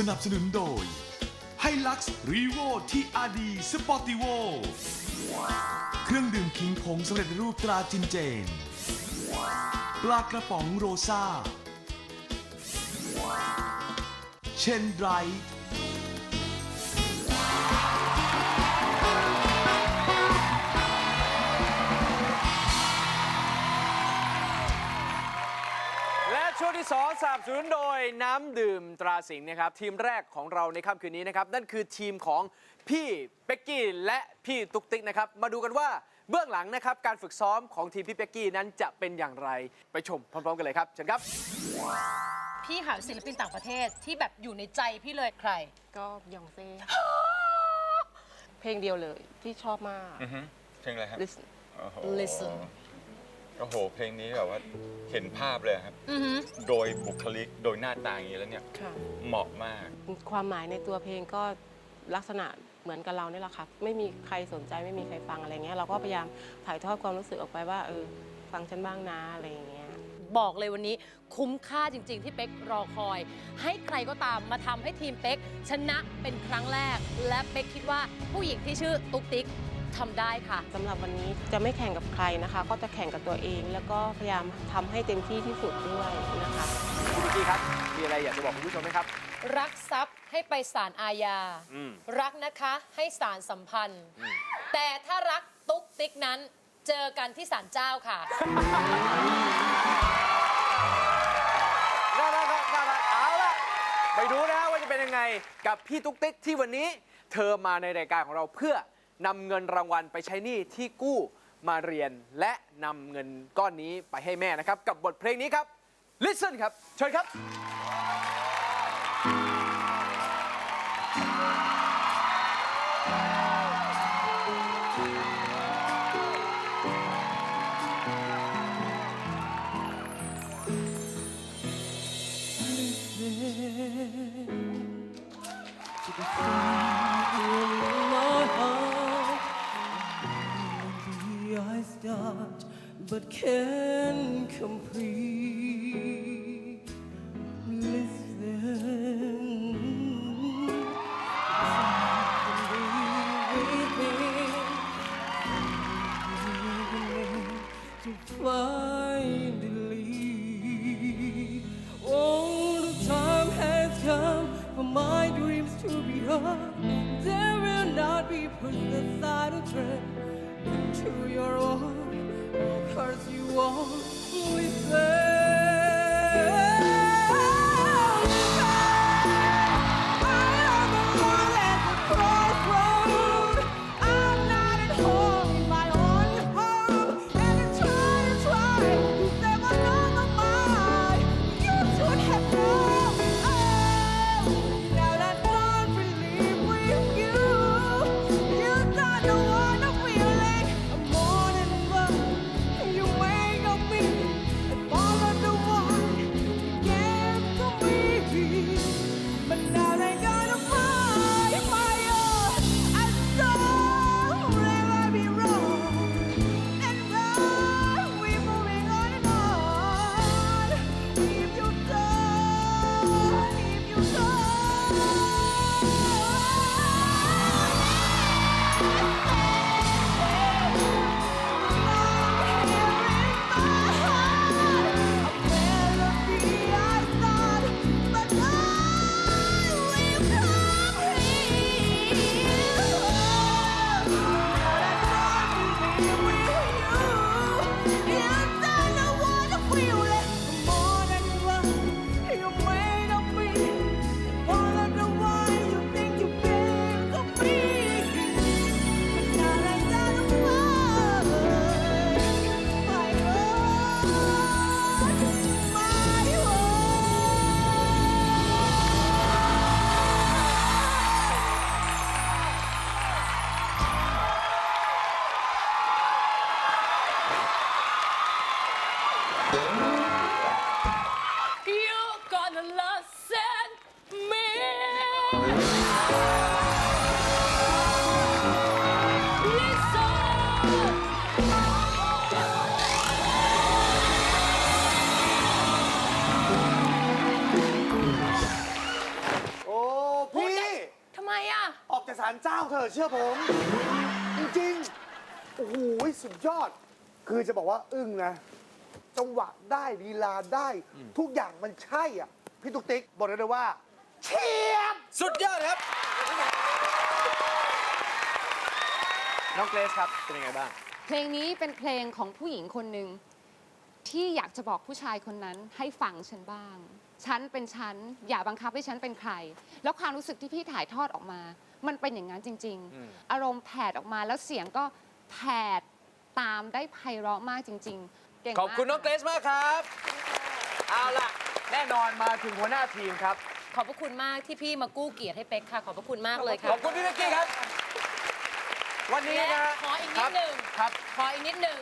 สนับสนุนโดย h i l u x r e v o TRD Sportivo เครื่องดื่มคิงผงสำเร็จรูปตราจินเจน ปลากระป๋องโรซาเชนไดร ที่2สนับสนุนโดยน้ำดื่มตราสิงห์นะครับ ทีมแรกของเราในค่ำคืนนี้นะครับ นั่นคือทีมของพี่เป็กกี้และพี่ตุ๊กติ๊กนะครับ มาดูกันว่าเบื้องหลังนะครับการฝึกซ้อมของทีมพี่เป็กกี้นั้นจะเป็นอย่างไรไปชมพร้อมๆกันเลยครับเชิญครับ พี่หาศิลปินต่างประเทศที่แบบอยู่ในใจพี่เลยใคร ก็ยองเซ่เพลงเดียวเลยที่ชอบมากอือฮึเพลงอะไรครับ Listen โอ้โห Listen โอ้โห เพลงนี้แบบว่าเห็นภาพเลยครับ อือหือโดยบุคลิกโดยหน้าตาอย่างนี้แล้วเนี่ย ค่ะ เหมาะมาก ความหมายในตัวเพลงก็ลักษณะเหมือนกับเราเนี่ยแหละค่ะไม่มีใครสนใจไม่มีใครฟังอะไรเงี้ยเราก็พยายามถ่ายทอดความรู้สึกออกไปว่าเออฟังฉันบ้างนะอะไรอย่างเงี้ย บอกเลยวันนี้คุ้มค่าจริง ๆ ที่เป๊กรอคอย ให้ใครก็ตามมาทำให้ทีมเป๊กชนะเป็นครั้งแรก และเป๊กคิดว่าผู้หญิงที่ชื่อตุ๊กติ๊ก ทำได้ค่ะ สำหรับวันนี้จะไม่แข่งกับใครนะคะ ก็จะแข่งกับตัวเอง แล้วก็พยายามทำให้เต็มที่ที่สุดด้วยนะคะ คุณตุ๊กกี้ครับ มีอะไรอยากจะบอกคุณผู้ชมไหมครับ รักทรัพย์ให้ไปศาลอาญา อืม รักนะคะให้ศาลสัมพันธ์ แต่ถ้ารักตุ๊กติ๊กนั้นเจอกันที่ศาลเจ้าค่ะ น่ารักครับน่ารักเอาล่ะไปดูนะว่าจะเป็นยังไงกับพี่ตุ๊กติ๊กที่วันนี้ เธอมาในรายการของเราเพื่อ นำเงินรางวัลไปใช้หนี้ที่กู้มาเรียนและนำเงินก้อนนี้ไปให้แม่นะครับ กับบทเพลงนี้ครับ Listen ครับเชิญครับ start, but can't complete. Listen, to finally, oh, the time has come for my dreams to be heard. There will not be pushed aside or turned into your own, Cause you walk with them. and Lord sent me อโอ้ พี่ ทำไมอะออกจากสารเจ้าเธอเชื่อผม จริงๆ โอ้โหสุดยอด คือจะบอกว่าอึ้งนะ จังหวะได้ลีลาได้ ทุกอย่างมันใช่อะพี่ตุ๊กติ๊กบอกเลยว่า เชียบ สุดยอดครับ น้องเกรซครับ เป็นยังไงบ้าง เพลงนี้เป็นเพลงของผู้หญิงคนหนึ่งที่อยากจะบอกผู้ชายคนนั้นให้ฟังฉันบ้าง ฉันเป็นฉัน อย่าบังคับให้ฉันเป็นใคร แล้วความรู้สึกที่พี่ถ่ายทอดออกมา มันเป็นอย่างนั้นจริงอืมๆอารมณ์แผดออกมาแล้วเสียงก็แผดตามได้ไพเราะมากจริง ๆ เก่งขอบคุณน้องเกรซมากครับ เอาล่ะ แน่นอนมาถึงหัวหน้าทีมครับ ขอบพระคุณมากที่พี่มากู้เกียรติให้เป๊กค่ะ ขอบพระคุณมากเลยขค่ะอบคุณพี่เบกกี้ครับ วันนี้และนะฮะขออีกนิดหนึ่งครับ ขออีกนิดหนึ่ง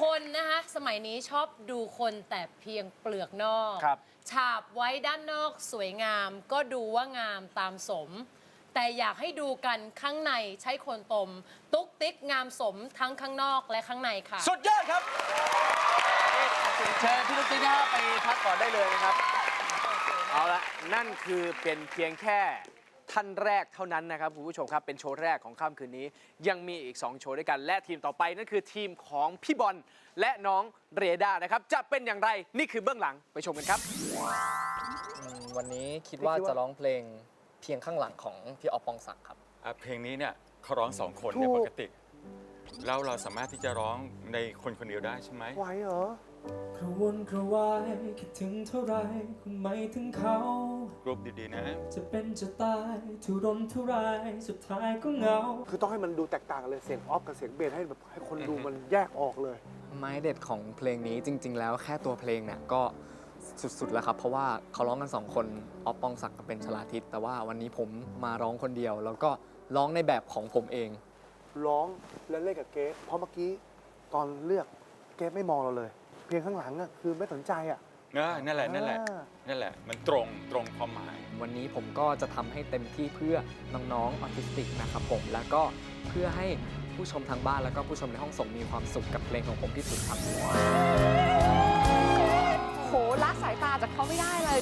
คนนะคะสมัยนี้ชอบดูคนแต่เพียงเปลือกนอก ครับ ฉาบไว้ด้านนอกสวยงาม ก็ดูว่างามตามสม แต่อยากให้ดูกันข้างในใช้คนตม ตุ๊กติ๊กงามสมทั้งข้างนอกและข้างในค่ะ สุดยอดครับ เชิญพี่ลูกติ๊กนะฮะไปพักก่อนได้เลยนะครับ เอาละนั่นคือเป็นเพียงแค่ท่านแรกเท่านั้นนะครับคุณผู้ชมครับ เป็นโชว์แรกของค่ำคืนนี้ ยังมีอีก 2 โชว์ด้วยกัน และทีมต่อไปนั่นคือทีมของพี่บอลและน้องเรดานะครับ จะเป็นอย่างไรนี่คือเบื้องหลังไปชมกันครับอืมวันนี้คิดว่าจะร้องเพลงเพียงข้างหลังของพี่ออฟปองศักดิ์ครับ อะเพลงนี้เนี่ยเขาร้องสองคนเนี่ยถูกปกติ แล้วเราสามารถที่จะร้องในคนคนเดียวได้ใช่ไหม ไหวเหรอกระวนกระวายคิดถึงเท่าไรคงไม่ถึงเขา กรุ๊ปดีๆนะ จะเป็นจะตายทุรนทุรายสุดท้ายก็เหงา คือต้องให้มันดูแตกต่างกันเลยเสียงออฟกับเสียงเบสให้แบบให้คนดูมันแยกออกเลย ไม้เด็ดของเพลงนี้จริง ๆ แล้วแค่ตัวเพลงเนี่ยก็ สุดๆแล้วครับ เพราะว่าเขาร้องกันสองคนออฟปองศักดิ์กับเป็นชลาทิศแต่ว่าวันนี้ผมมาร้องคนเดียว แล้วก็ร้องในแบบของผมเอง ร้องแล้วเล่นกับเกสเพราะเมื่อกี้ตอนเลือกเกสไม่มองเราเลย เพียงข้างหลังอะคือไม่สนใจอะเออนั่นแหละนั่นแหละอ่านั่นแหละ มันตรงตรงความหมาย วันนี้ผมก็จะทำให้เต็มที่เพื่อน้องๆออทิสติกนะครับผมแล้วก็เพื่อให้ผู้ชมทางบ้านแล้วก็ผู้ชมในห้องส่งมีความสุขกับเพลงของผมที่สุดครับ โหละสายตาจากเขาไม่ได้เลย